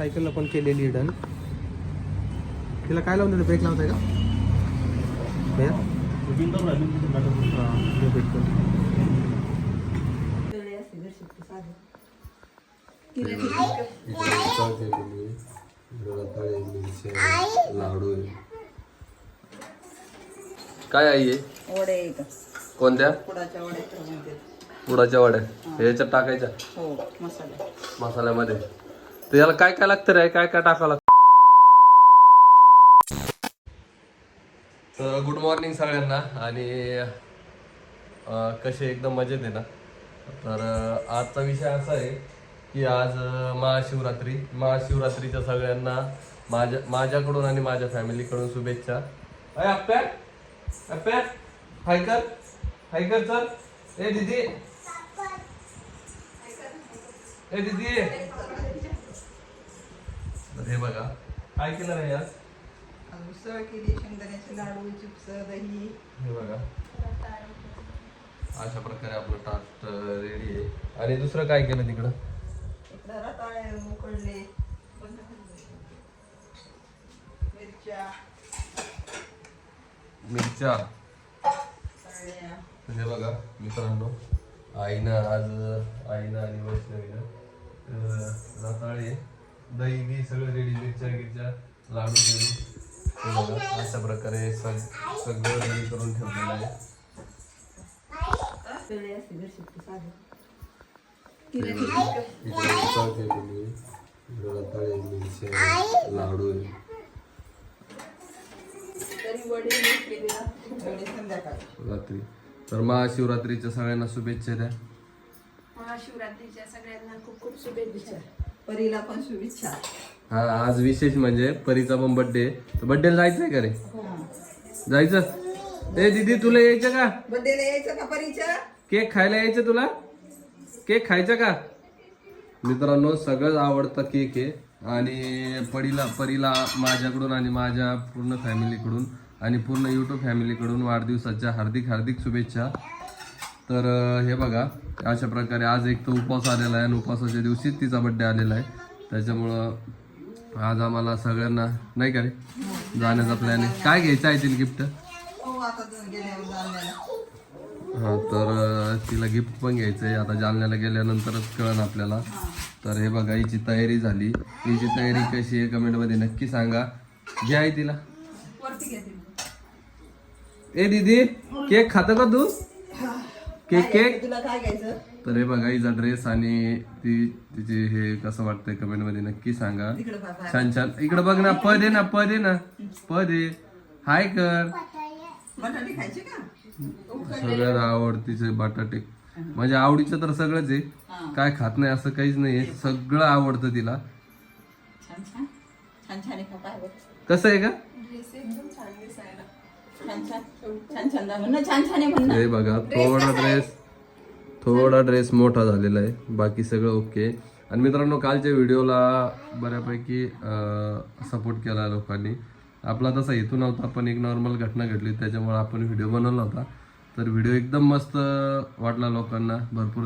सायकलला पण केलेली आहे डन. तिला काय लावून ब्रेक लावताय का? भैया? लाडू काय आई आहे वडे कोणत्या? कुडाच्या वड्या तर म्हणतात. उडाच्या वड्या. हे याच्यात टाकायच्या? हो मसाला. मसाल्यामध्ये. तर याला काय काय लागतं रे? काय काय टाकावं लागतं? तर गुड मॉर्निंग सगळ्यांना. आणि कसे एकदम मजेत आहे ना? तर आजचा विषय असा आहे की आज महाशिवरात्री. महाशिवरात्रीच्या सगळ्यांना माझ्या माझ्याकडून आणि माझ्या फॅमिलीकडून शुभेच्छा. अय अप्प्या! अप्प्या! हायकर! Hiker sir! ए दीदी! ए दीदी! तर हे बघा. काय केलं रे आज उसळ केली शेंगदाण्याचे लाडू चिप्स दही. हे बघा. अशा प्रकारे आपलं टाट रेडी आहे. आणि दुसरं काय केलं तिकडं? इकडं रताळे उकडले. मिरच्या. मिरच्या. हे बघा मित्रांनो. आईनं आज आईनं आणि वैष्णवीनं रताळे दही सगळं रेडी मिरच्या गिरच्या लाडू बिडू अशा प्रकारे सग सगळं रेडी करून ठेवलेलं आहे. मिरच्या लाडू रात्री. तर महाशिवरात्रीच्या सगळ्यांना शुभेच्छा द्या. महाशिवरात्रीच्या सगळ्यांना खूप खूप शुभेच्छा. परीला पण शुभेच्छा. हा आज विशेष म्हणजे परीचा पण बर्थडे तर बर्थडेला जायचंय का रे? जायचं? ए दीदी तुला यायचं का? बड्डेला यायचं का परीच्या? केक खायला यायचं तुला? केक खायचा का? मित्रांनो सगळंच आवडतं केक आहे आणि परीला परीला माझ्याकडून आणि माझ्या पूर्ण फॅमिलीकडून आणि पूर्ण यूट्यूब फॅमिलीकडून वाढदिवसाच्या हार्दिक हार्दिक शुभेच्छा. तर हे बघा अशा प्रकारे आज एक तर उपवास आलेला आहे आणि उपवासाच्या दिवशीच तिचा बड्डे आलेला आहे. त्याच्यामुळं आज आम्हाला सगळ्यांना नाही का रे? जाण्याचा प्लॅन आहे. काय घ्यायचं आहे तिला गिफ्ट हो जालन्याला. हा तर तिला गिफ्ट पण घ्यायचं आहे. आता जालन्याला गेल्यानंतरच कळन आपल्याला. तर हे बघा हिची तयारी झाली. हिची तयारी कशी आहे कमेंटमध्ये नक्की सांगा. घे आहे तिला. ए दीदी केक खातं का तू? Cake cake? तुला काय घ्यायचं? तर हे बघा हिचा ड्रेस आणि ती तिचे हे कसं वाटतंय कमेंटमध्ये नक्की सांगा. छान छान. इकडे बघ ना पद आहे ना पद आहे ना. पद. आहे हाय कर बटाटे खायचे का? सगळ्यात आवडतीचे बटाटे. म्हणजे आवडीचं तर सगळंच आहे. काय खात नाही असं काहीच नाही सगळं आवडतं तिला. छान छान. छान छान आहे का? काय बघ. कसं आहे का? छान छान छान छान दाखव ना छान छान आहे म्हणणं. हे बघा थोडा ड्रेस थोडा ड्रेस मोठा झालेला आहे. बाकी सगळं ओके आणि मित्रांनो कालच्या व्हिडिओला बऱ्यापैकी सपोर्ट केला लोकांनी. आपला तसा हेतू नव्हता पण एक नॉर्मल घटना घडली. त्याच्यामुळे आपण व्हिडिओ बनवला होता. तर व्हिडिओ एकदम मस्त वाटला लोकांना. भरपूर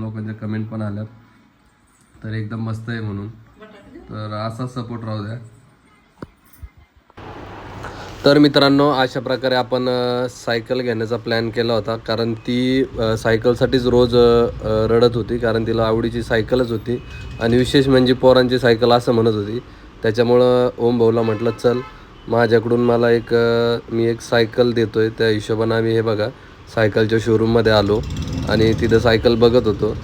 लोकांच्या कमेंट पण आल्यात. तर एकदम मस्त आहे म्हणून. तर असा सपोर्ट राहू द्या. तर मित्रांनो अशा प्रकारे आपण सायकल घेण्याचा प्लॅन केला होता. कारण ती सायकलसाठीच रोज रडत होती. कारण तिला आवडीची सायकलच होती. आणि विशेष म्हणजे पोरांची सायकल असं म्हणत होती. त्याच्यामुळं ओम भाऊला म्हटलं चल माझ्याकडून मला एक मी एक सायकल देतो आहे त्या हिशोबानं आम्ही हे बघा सायकलच्या शोरूममध्ये आलो. आणि तिथं सायकल बघत होतो.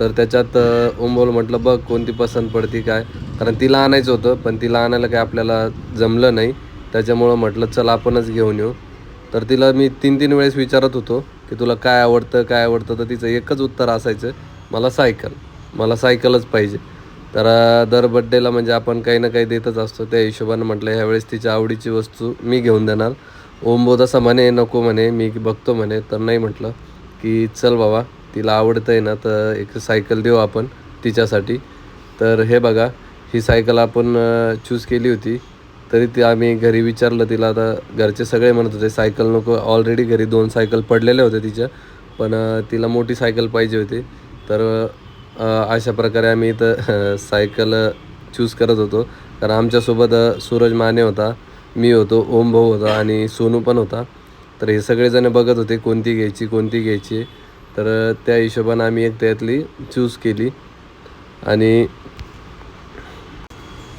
तर त्याच्यात ओम भाऊला म्हटलं बघ कोणती पसंत पडती काय? कारण तिला आणायचं होतं पण तिला आणायला काय आपल्याला जमलं नाही. त्याच्यामुळं म्हटलं चल आपणच घेऊन येऊ. तर तिला मी तीन तीन वेळेस विचारत होतो की तुला काय आवडतं काय आवडतं? तर तिचं एकच उत्तर असायचं मला सायकल. मला सायकलच पाहिजे. तर दर बड्डेला म्हणजे आपण काही ना काही देतच असतो. त्या हिशोबानं म्हटलं ह्यावेळेस तिच्या आवडीची वस्तू मी घेऊन देणार. ओमबो तसा म्हणे नको म्हणे मी बघतो म्हणे. तर नाही म्हटलं की चल बाबा तिला आवडतं आहे ना तर एक सायकल देऊ आपण तिच्यासाठी. तर हे बघा ही सायकल आपण चूज केली होती. तरी ती आम्ही घरी विचारलं तिला आता घरचे सगळे म्हणत होते सायकल नको ऑलरेडी घरी दोन सायकल पडलेल्या होत्या तिच्या पण तिला मोठी सायकल पाहिजे होती. तर अशा प्रकारे आम्ही इथं सायकल चूज करत होतो. कारण आमच्यासोबत सूरज माने होता मी होतो ओम भाऊ होता आणि सोनू पण होता. तर हे सगळेजण बघत होते कोणती घ्यायची कोणती घ्यायची. तर त्या हिशोबानं आम्ही एक त्यातली चूज केली. आणि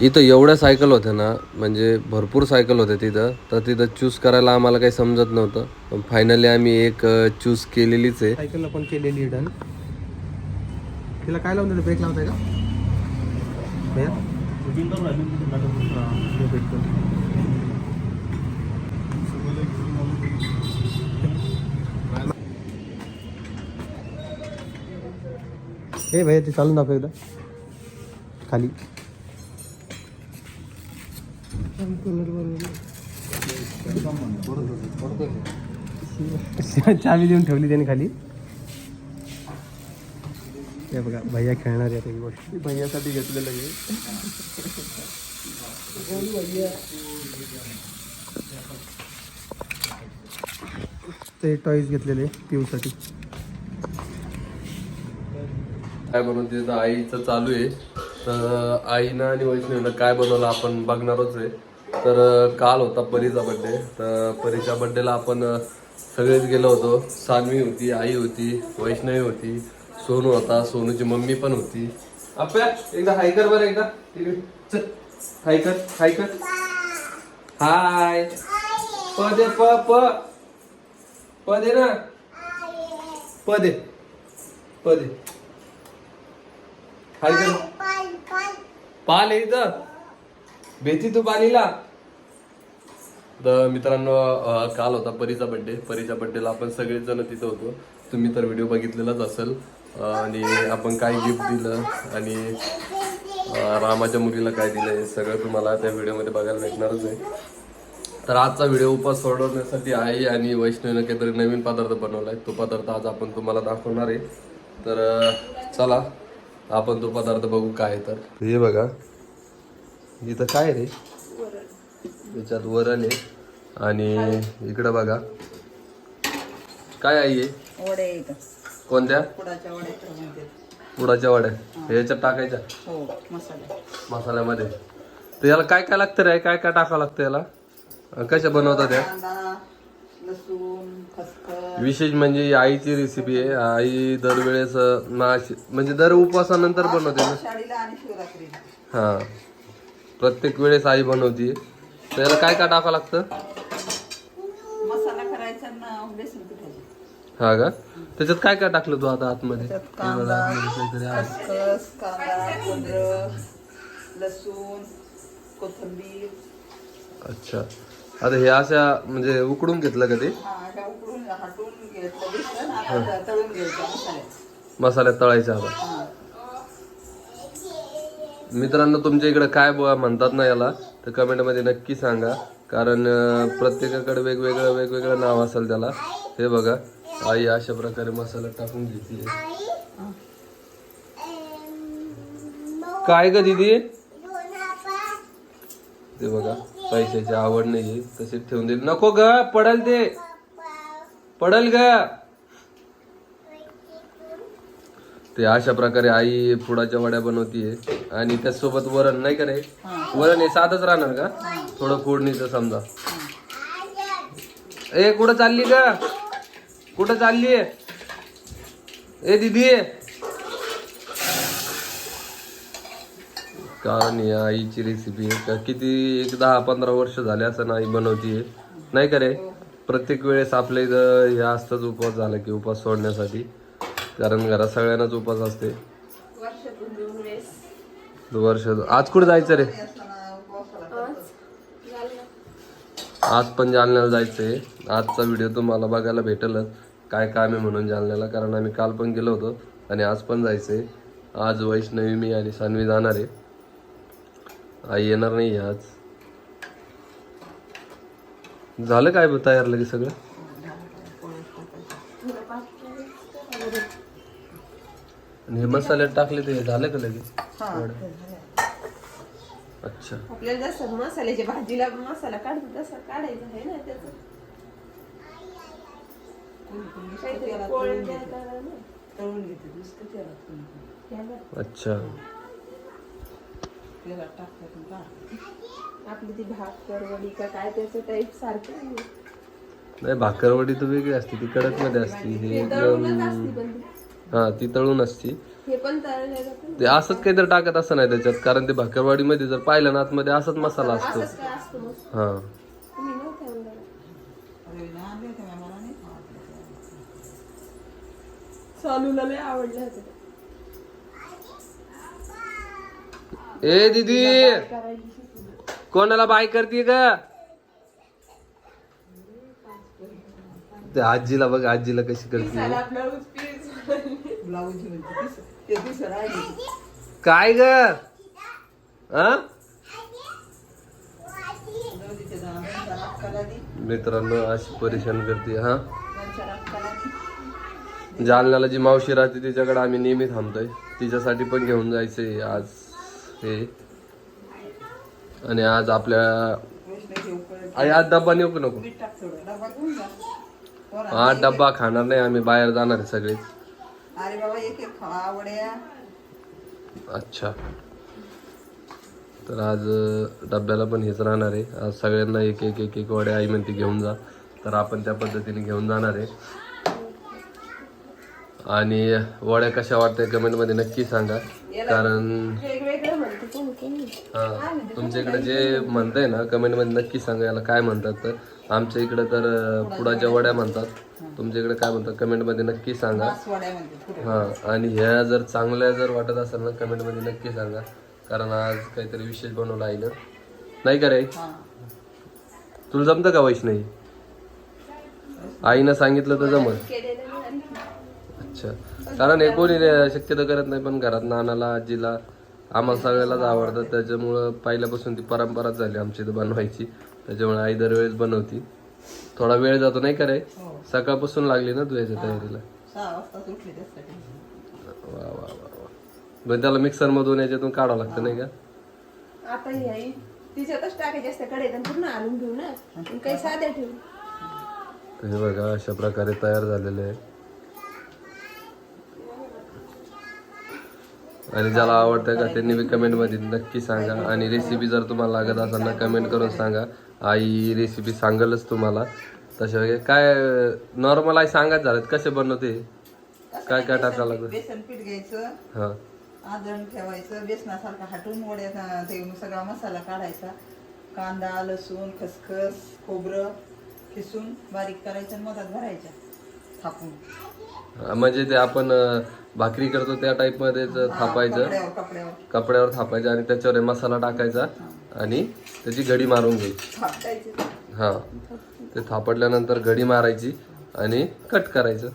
इथं एवढ्या सायकल होत्या ना म्हणजे भरपूर सायकल होत्या तिथं तर तिथं चूज करायला आम्हाला काही समजत नव्हतं. पण फायनली आम्ही एक चूज केलेलीच आहे. सायकल पण केलेली डन तिला काय लावून देतं ब्रेक लावताय का? भैया हे भैया ते चालून दाखव एकदा खाली. चावी देऊन ठेवली त्याने खाली. बघा भैया खेळणार आहे ही गोष्ट. भैयासाठी घेतलेलं आहे. ते टॉईज घेतलेले पिऊसाठी. काय बनवते तर आईचं चालू आहे. तर आईनं आणि वैष्णवीनं काय बनवलं आपण बघणारच आहे. तर काल होता परीचा बड्डे तर परीच्या बड्डेला आपण सगळेच गेलो होतो. सानवी होती आई होती वैष्णवी होती सोनू होता सोनूची मम्मी पण होती. आपल्या एकदा हाय कर बरं एकदा. चल. हाय कर हाय कर. हाय. प दे प प. प दे ना. प दे प दे हाय कर. पाल इथं. बेची तू पालीला. तर मित्रांनो काल होता परीचा बड्डे परीच्या बड्डेला आपण सगळेच जण तिथं होतो. तुम्ही तर व्हिडिओ बघितलेलाच असेल. आणि आपण काय गिफ्ट दिलं आणि रामाच्या मुलीला काय दिलं हे सगळं तुम्हाला त्या व्हिडिओमध्ये बघायला भेटणारच आहे. तर आजचा व्हिडिओ उपास सोडवण्यासाठी आई आणि वैष्णवीनं काहीतरी नवीन पदार्थ बनवला आहे तो पदार्थ आज आपण तुम्हाला दाखवणार आहे. तर चला आपण तो पदार्थ बघू काय तर. हे बघा. इथं काय रे? त्याच्यात वरण आहे. आणि इकडं बघा. काय आई आहे? वडे कोणत्या? कुडाच्या वड्या. याच्यात टाकायच्या? हो मसाले. मसाल्यामध्ये. तर याला काय काय लागतं रे? काय काय टाकावं लागतं याला? कशा बनवतात त्या कांदा लसूण खसखस. विशेष म्हणजे आईची रेसिपी आहे. आई दरवेळेस नाश म्हणजे दर उपवासानंतर बनवते ना? शाळीला आणि शिवरात्रीला. हा. प्रत्येक वेळेस आई बनवते तर याला काय काय टाकावं लागतं? मसाला करायचा ना बेसन पिठाची. हा का? त्याच्यात काय काय टाकलं तू आता आतमध्ये? त्यात बघा, कांदा आतमध्ये काहीतरी आहे. खसखस कांदा खोबरं लसूण कोथिंबीर. अच्छा. आता हे अशा म्हणजे उकडून घेतलं का ते? हा अशा उकडून हाटून घेतलं दिसतं ना आता तळून घ्यायचं मसाल्यात. मसाल्यात तळायच्या आता. हा. मित्रांनो तुमच्या इकडे काय म्हणतात ना याला तर कमेंटमध्ये नक्की सांगा. कारण प्रत्येकाकडे वेगवेगळं वेगवेगळं नाव असेल त्याला. हे बघा आई अशा प्रकारे मसाला टाकून घेते काय ग दीदी? ते बघा पैशाची आवड नाही तसेच ठेवून दिली. नको ग पडल ते. पडल ग. ते अशा प्रकारे आई पुडाच्या वड्या बनवतीये आणि त्यासोबत वरण नाही का रे? वरण हे साधच राहणार का? थोडं फोडणीचं समजा. ए कुठं चालली का कुठं चालली ए दिदी! कारण ही आईची रेसिपी आहे का? किती एक दहा पंधरा वर्ष झाले असं आई बनवतीये नाही का रे? प्रत्येक वेळेस आपल्या इथं हे असतंच उपवास झाला की उपवास सोडण्यासाठी. कारण घरात सगळ्यांनाच उपवास असते. वर्ष आज कुठे जायचं रे? आज पण जालन्याला जायचंय. आजचा व्हिडिओ तुम्हाला बघायला भेटेलच. काय काम आहे म्हणून जालन्याला. कारण आम्ही काल पण गेलो होतो आणि आज पण जायचंय. आज वैष्णवी मी आणि सान्वी जाणार आहे. आई येणार नाही आज. झालं काय तयार लगेच सगळं थोडं पातळ आणि हे मसाल्यात टाकले ते झालं का लगेच हा अच्छा आपल्याला जसं मसाल्याच्या भाजीला मसाला काढतो तसं काढायचं आहे ना त्याचं काहीतरी पोळ्या त्या करा ना. तळून घेते नुसतं तेलात तळून घेते. त्याला अच्छा तेलात टाकतात आणि काढतात. आपली ती भाकर वडी का काय त्याचं टाईप सारखं आहे. नाही भाकरवडी तर वेगळी असते ती कडकमध्ये असते हे ते तळूनच एकदम असते पण ती. हा ती तळून असती. हे पण तळले जातं ते असंच काहीतरी टाकत असं नाही त्याच्यात कारण ते भाकरवाडीमध्ये जर पाहिलं ना आतमध्ये असंच मसाला असतो. असंच काय असतं मस्त हा. तुम्ही लय आवडलं होतं ते. ए दीदी! कोणाला बाय करते का ते आजीला बघ आजीला कशी करते ब्लाऊज म्हणजे ते काय ग? हा जाऊ दे ते जरा नंतर अक्काला दे. मित्रांनो अशी परेशान करते हा? नंतर अक्काला दे. जालन्याला जी मावशी राहते तिच्याकडे आम्ही नेहमी थांबतोय. तिच्यासाठी पण घेऊन जायचंय आज हे. आणि आज आपल्या वैष्णवी. आई आज डब्बा नेऊ का नको? मीठ टाक थोडं. डबा घेऊन जा. पोरांना हा डब्बा खाणार नाही आम्ही बाहेर जाणार आहे सगळेच. अरे बाबा एक एक खा अच्छा. तर आज डब्याला पण हेच राहणार आहे. आज सगळ्यांना एक एक एक एक वड्या आई म्हणते घेऊन जा. तर आपण त्या पद्धतीने घेऊन जाणार आहे. आणि वड्या कशा वाटत्या कमेंटमध्ये नक्की सांगा. कारण हा तुमच्या इकडे जे म्हणताय ना कमेंटमध्ये नक्की सांगा याला काय म्हणतात तर. आमच्या इकडे तर पुडाच्या वड्या म्हणतात. तुमच्या इकडे काय म्हणतात? कमेंटमध्ये नक्की सांगा. हा आणि ह्या जर चांगल्या जर वाटत असेल ना कमेंटमध्ये नक्की सांगा. कारण आज काहीतरी विशेष बनवलं आहे ना नाही का रे? तुला जमतं का वैष्णवी? आईनं सांगितलं तर जमल. अच्छा. कारण हे कोणी शक्यतो करत नाही पण घरात नानाला आजीला आम्हाला सगळ्यालाच आवडतं. त्याच्यामुळं पहिल्यापासून ती परंपराच झाली आमची इथं बनवायची. त्याच्यामुळे आई दरवेळेस बनवती. थोडा वेळ जातो नाही का रे? सकाळपासून लागली ना तू याच्या तयारीला? वा वा वा वा. पण त्याला मिक्सर मधून याच्यातून काढावं लागतं नाही का? आता ही आई तिच्यातच टाकायचे असते कडे पूर्ण आणून घेऊ ना. पण काही साध्या ठेवू. तर हे बघा अशा प्रकारे तयार झालेले आहे. आणि ज्याला आवडतं का त्यांनी बी कमेंटमध्ये नक्की सांगा. आणि रेसिपी जर तुम्हाला लागत असेल ना कमेंट करून सांगा. आई रेसिपी सांगलच तुम्हाला. तशा वगैरे काय नॉर्मल आई सांगत झालेत. कसे बनवते काय काय टाकावं लागतं बेसन पीठ घ्यायचं. हा. आदळण ठेवायचं बेसनासारखं हाटून वड्या ते सगळा मसाला काढायचा. कांदा लसूण खसखस खोबरं किसून बारीक करायचं आणि मधात भरायच्या हा, म्हणजे ते आपण भाकरी करतो त्या टाईप मध्येच थापायचं. कपड्यावर थापायचं आणि त्याच्यावर मसाला टाकायचा आणि त्याची घडी मारून घ्यायची. हा. ते थापडल्यानंतर घडी मारायची आणि कट करायचं.